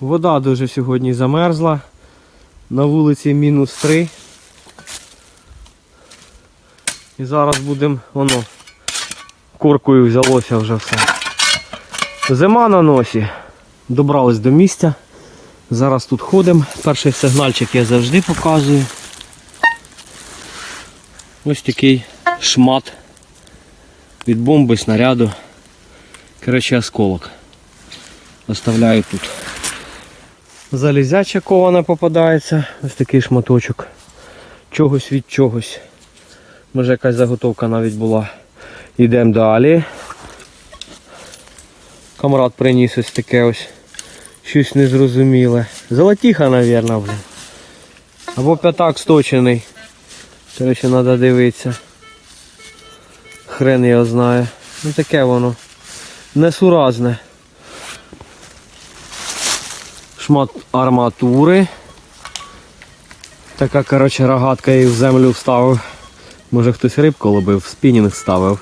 Вода дуже сьогодні замерзла. На вулиці мінус 3. І зараз будемо воно коркою взялося вже все. Зима на носі. Добрались до місця. Зараз тут ходимо. Перший сигнальчик я завжди показую. Ось такий шмат від бомби, снаряду. Коротше, осколок. Оставляю тут. Залізяча кована попадається. Ось такий шматочок. Чогось від чогось. Може якась заготовка навіть була. Йдемо далі. Камрад приніс ось таке ось. Щось незрозуміле. Золотіха, мабуть, блін. Або п'ятак сточений. Коротше, треба дивитися. Хрен його знає. Ну таке воно. Несуразне. Шмат арматури. Така, коротше, рогатка її в землю вставив. Може хтось рибку ловив, спінінг ставив.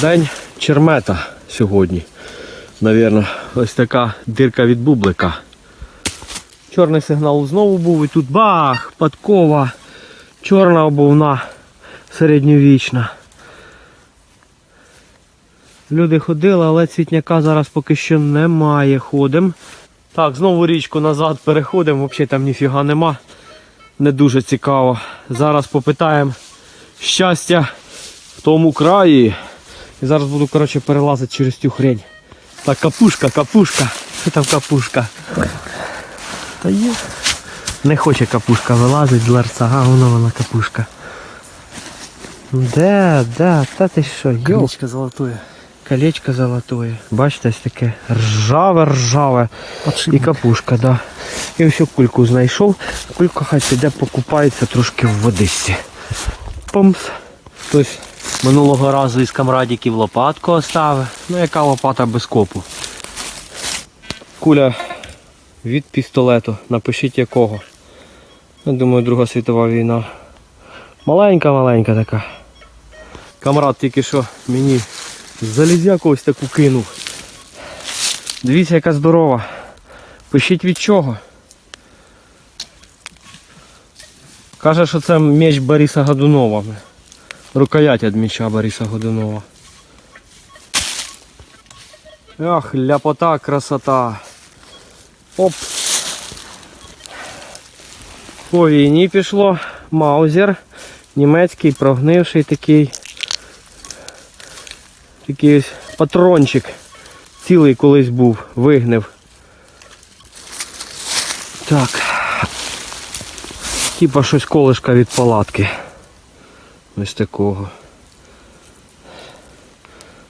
День чермета сьогодні. Навірно, ось така дирка від бублика. Чорний сигнал знову був і тут бах, подкова, чорна обувна, середньовічна. Люди ходили, але цвітняка зараз поки що немає. Ходимо. Так, знову річку назад переходимо, взагалі там ніфіга нема. Не дуже цікаво. Зараз попитаємо щастя в тому краї. І зараз буду коротше, перелазити через цю хрень. Так, капушка, капушка. Що там капушка? Та є. Не хоче капушка вилазить з ларца, а воно вона капушка. Де, де, та ти що, йо. Колечко золотое. Колечко золотое. Бачите, ось таке ржаве, ржаве. І капушка, да. І ось кульку знайшов. Кулька хай піде покупається трошки в водичці. Помс. Хтось минулого разу із камрадиків лопатку оставив. Ну яка лопата без копу. Куля від пістолету. Напишіть якого. Я думаю, Друга світова війна. Маленька-маленька така. Камрад тільки що мені залізяку ось таку кинув. Дивіться, яка здорова. Пишіть від чого. Каже, що це меч Бориса Годунова. Рукоять від меча Бориса Годунова. Ах, ляпота, красота. Оп. По війні пішло. Маузер. Німецький, прогнивший такий. Такий патрончик. Цілий колись був, вигнив. Так. Типа щось колишка від палатки. Ось такого.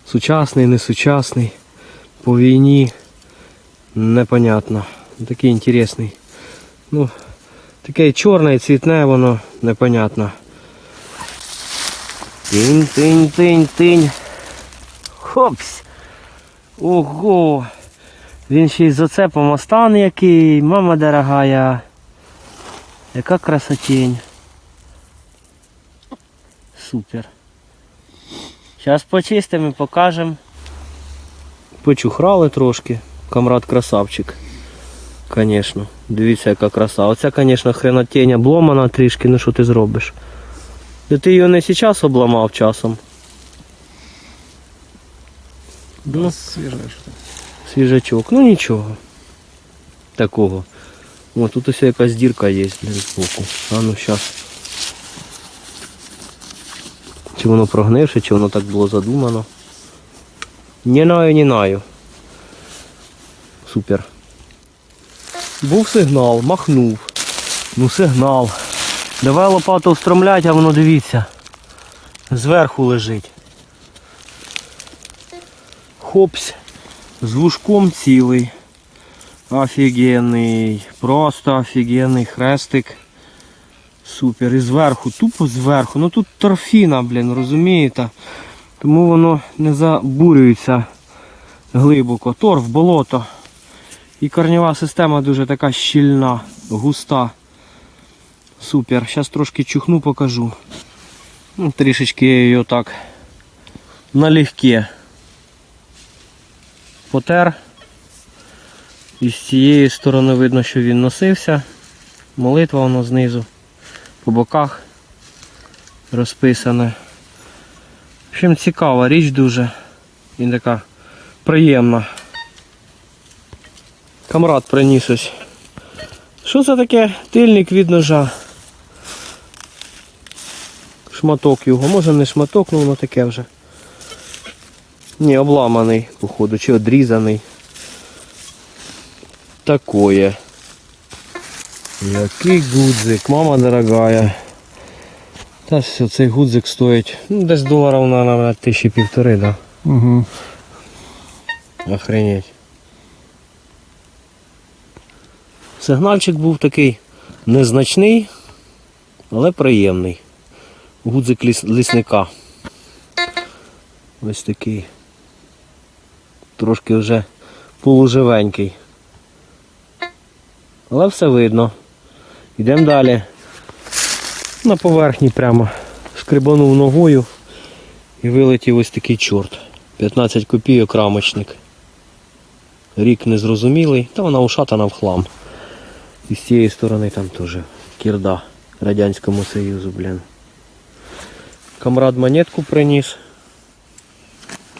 Сучасний, не сучасний. По війні. Непонятно. Такий інтересний. Ну, таке чорне, і цвітне, воно непонятно. Тинь, тинь, тинь, тинь. Хопс. Ого. Він ще й з оцепом остан який, мама дорогая. Яка красотень. Супер. Зараз почистимо і покажемо. Почухрали трошки. Камрад красавчик. Звісно. Дивіться, яка краса. Оця, звісно, хренотень обломана трішки, ну що ти зробиш? Та ти її не зараз обламав часом. Ну, свежее что-то. Свіжачок, ну нічого. Такого. О, тут ось якась дірка є, блін, збоку. А ну щас. Чи воно прогнивше, чи воно так було задумано. Не знаю, не знаю. Супер. Був сигнал, махнув. Ну сигнал. Давай лопату встромлять, а воно дивіться. Зверху лежить. Хопсь. З вушком цілий. Офігенний. Просто офігенний хрестик. Супер. І зверху, тупо зверху. Ну тут торфіна, блін, розумієте? Тому воно не забурюється глибоко. Торф, болото. І корнева система дуже така щільна, густа. Супер. Зараз трошки чухну, покажу. Ну, трішечки я її так налегке потер. І з цієї сторони видно, що він носився. Молитва воно знизу, по боках розписане. В общем, цікава річ дуже. І така приємна. Камрад приніс ось. Що це таке? Тильник від ножа. Шматок його. Може не шматок, але воно таке вже. Ні, обламаний, походу, чи одрізаний. Такое. Який гудзик, мама дорогая. Та все, цей гудзик стоїть. Ну, десь доларів на, на, на тисячі півтори, да. Угу. Охренеть. Сигнальчик був такий незначний, але приємний. Гудзик ліс, лісника. Ось такий. Трошки вже полуживенький. Але все видно. Йдемо далі. На поверхні прямо. Шкребанув ногою і вилетів ось такий чорт. 15 копійок рамочник. Рік незрозумілий, та вона ушатана в хлам. І з цієї сторони там теж кірда Радянському Союзу, блін. Камрад монетку приніс.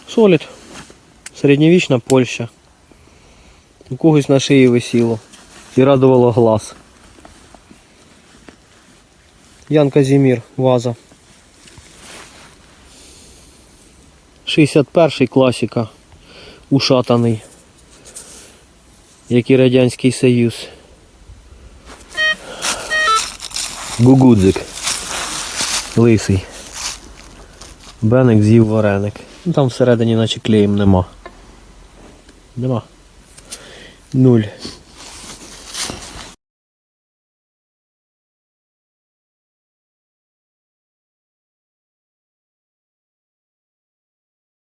Солід. Середньовічна Польща. У когось на шиї висіло. І радувало глаз. Ян Казімір, ваза. 61-й класика. Ушатаний. Як і Радянський Союз. Гугудзик. Лисий. Беник з'їв вареник. Ну, Там всередині наче клеєм нема. Нема. Нуль.